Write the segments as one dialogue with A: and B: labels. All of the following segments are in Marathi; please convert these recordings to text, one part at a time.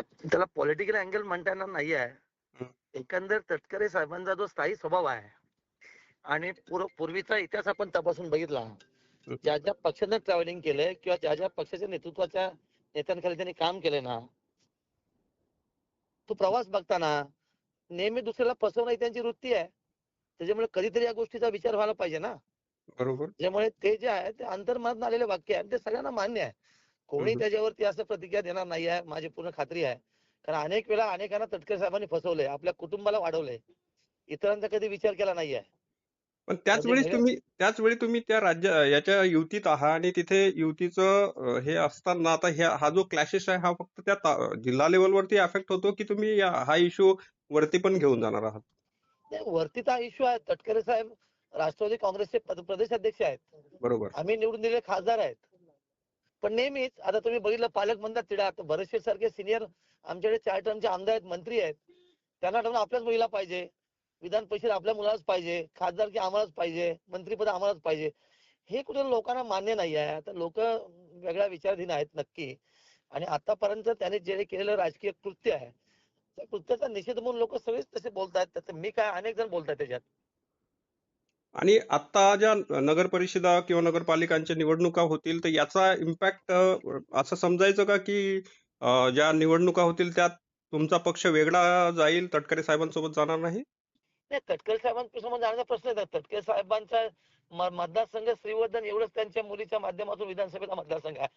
A: त्याला पॉलिटिकल अँगल म्हणता येणार नाही आहे. एकंदर तटकरे साहेबांचा जो स्थायी स्वभाव आहे आणि पूर्व पूर्वीचा इतिहास आपण तपासून बघितला. ज्या ज्या पक्षानं ट्रॅव्हलिंग केलंय किंवा ज्या ज्या पक्षाच्या नेतृत्वाच्या नेत्यांखाली त्यांनी काम केलंय ना तो प्रवास बघताना नेहमी दुसऱ्याला फसवणं ही त्यांची वृत्ती आहे. त्याच्यामुळे कधीतरी या गोष्टीचा विचार व्हायला पाहिजे ना.
B: बरोबर.
A: त्यामुळे ते जे आहे ते अंतर्मनात आलेले वाक्य आहे आणि ते सगळ्यांना मान्य आहे. कोणी. त्याच्यावरती असं प्रतिक्रिया देणार नाही आहे माझी पूर्ण खात्री आहे. कारण अनेक वेळा अनेकांना तटकरे साहेबांनी फसवलंय आपल्या कुटुंबाला वाढवलंय. इतरांचा कधी विचार केला नाही आहे
B: पण त्याच वेळी
A: म्हणजे-
B: तुम्ही त्याच वेळी तुम्ही त्या राज्य याच्या युतीत आहात आणि तिथे युतीचं हे असताना आता हा जो क्लॅशेस आहे हा फक्त त्या जिल्हा लेवलवरती अफेक्ट होतो की तुम्ही हा इश्यू वरती पण घेऊन जाणार आहात?
A: वरतीचा इश्यू आहे. तटकरे साहेब राष्ट्रवादी काँग्रेसचे प्रदेश अध्यक्ष आहेत.
B: बरोबर.
A: आम्ही निवडून दिलेले खासदार आहेत. पण नेहमीच आता तुम्ही बघितलं पालक म्हणतात तिडा आता सारखे सिनियर आमच्याकडे चार टर्मचे आमदार आहेत मंत्री आहेत. त्यांना ठरवून आपल्याच मुलीला पाहिजे. विधान परिषद आपल्या मुलालाच पाहिजे. खासदार की आम्हालाच पाहिजे. मंत्रीपद आम्हालाच पाहिजे. हे कुठे लोकांना मान्य नाही आहे. आता लोक वेगळ्या विचारधीन आहेत नक्की. आणि आतापर्यंत त्याने जे केलेलं राजकीय कृत्य आहे. त्या कृत्याचा निषेध म्हणून लोक सगळेच तसे बोलतायत. मी काय अनेक जण बोलतात त्याच्यात.
B: आणि आता ज्या नगर परिषदा किंवा नगरपालिकांच्या निवडणुका होतील तर याचा इम्पॅक्ट असं समजायचं का की ज्या निवडणुका होतील त्यात तुमचा पक्ष वेगळा जाईल तटकरे साहेबांसोबत जाणार नाही?
A: तटकरे साहेबांसोबत जाण्याचा प्रश्न येतात. तटकरे साहेबांचा मतदारसंघ श्रीवर्धन एवढंच त्यांच्या मुलीच्या माध्यमातून विधानसभेचा मतदारसंघ आहे.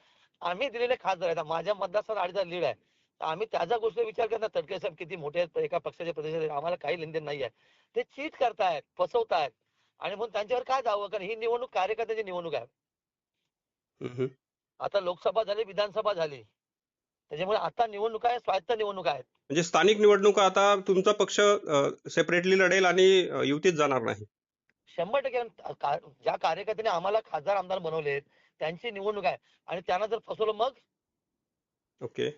A: आम्ही दिलेले खासदार आहेत. माझ्या मतदारसंघ आडीचा लीड आहे. तर आम्ही त्याचा गोष्ट विचार करतात तटकरे साहेब किती मोठे आहेत एका पक्षाच्या प्रदेशात आम्हाला काही लेनदेन नाही आहे. ते चीट करतायत फसवतायत. आणि म्हणून त्यांच्यावर काय दावं कारण ही निवडणूक कार्यकर्त्याची निवडणूक आहे. आता लोकसभा झाली विधानसभा झाली. त्याच्यामुळे आता निवडणूक आहे स्वायत्त निवडणूक आहेत.
B: म्हणजे स्थानिक निवडणुका आता तुमचा पक्ष सेपरेटली लढेल आणि युतीत जाणार नाही.
A: शंभर टक्के ज्या कार्यकर्त्यांनी आम्हाला खासदार आमदार बनवलेत त्यांची निवडणूक आहे. आणि त्यांना जर फसवलं मग?
B: ओके.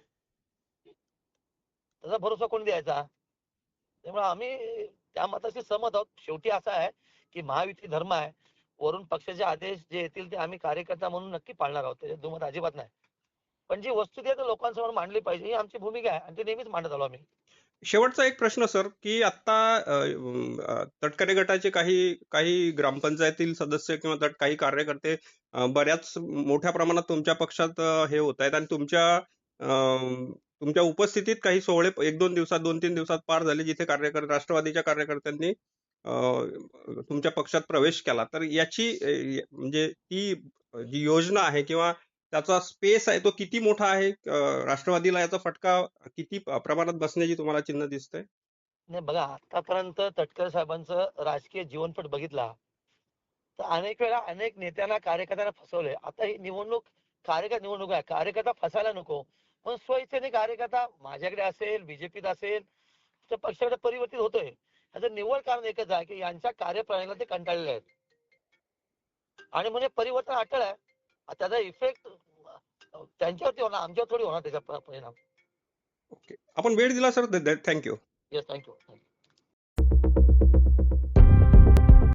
A: त्याचा भरोसा कोण द्यायचा? त्यामुळे आम्ही त्या मताशी सहमत आहोत. शेवटी असं आहे की महायुती धर्म आहे वरून पक्षाचे आदेश जे येतील ते आम्ही कार्यकर्ता म्हणून नक्की पाळणार आहोत त्याच्यात दुमत अजिबात नाही. पण जी वस्तू ती आता लोकांसमोर मांडली पाहिजे ही आमची भूमिका आहे आणि ती नेहमीच मांडत आलो आम्ही.
B: शेवटचा एक प्रश्न सर की आता तटकरे गटाचे काही काही ग्रामपंचायतील सदस्य किंवा तट काही कार्यकर्ते बऱ्याच मोठ्या प्रमाणात तुमच्या पक्षात हे होत आहेत आणि तुमच्या अं, तुमच्या उपस्थितीत काही सोहळे एक दोन दिवसात दोन तीन दिवसात पार झाले जिथे कार्यकर्ते राष्ट्रवादीच्या कार्यकर्त्यांनी तुमच्या पक्षात प्रवेश केला तर याची म्हणजे ती जी योजना आहे किंवा त्याचा स्पेस आहे तो किती मोठा आहे? राष्ट्रवादीला याचा फटका किती प्रमाणात बसण्याची तुम्हाला चिन्ह दिसतंय?
A: नाही बघा आतापर्यंत तटकरे साहेबांचं राजकीय जीवनपट बघितला तर अनेक वेळा अनेक नेत्यांना कार्यकर्त्यांना फसवलंय. आता ही निवडणूक कार्यकर्ता निवडणूक आहे कार्यकर्ता फसायला नको. पण स्वइच्छेने कार्यकर्ता माझ्याकडे असेल बीजेपीत असेल त्या पक्षाकडे परिवर्तित होतोय. याचं निव्वळ कारण एकच आहे की यांच्या कार्यप्रणालीला ते कंटाळलेले आहेत. आणि म्हणजे परिवर्तन अटळ आहे. त्याचा इफेक्ट त्यांच्यावरती होणार आमच्यावर थोडी होणार त्याचा परिणाम.
B: ओके आपण वेळ दिला सर थँक्यू
A: येस थँक्यू